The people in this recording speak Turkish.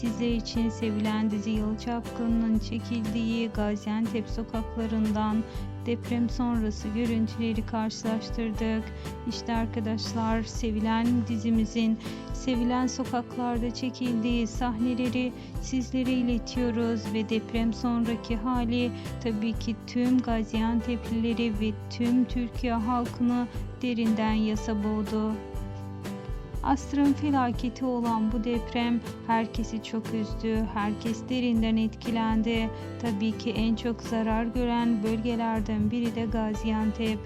Sizler için sevilen dizi Yalı Çapkını'nın çekildiği Gaziantep sokaklarından deprem sonrası görüntüleri karşılaştırdık. İşte arkadaşlar sevilen dizimizin sevilen sokaklarda çekildiği sahneleri sizlere iletiyoruz ve deprem sonraki hali tabii ki tüm Gaziantep'lileri ve tüm Türkiye halkını derinden yasa boğdu. Asrın felaketi olan bu deprem herkesi çok üzdü. Herkes derinden etkilendi. Tabii ki en çok zarar gören bölgelerden biri de Gaziantep.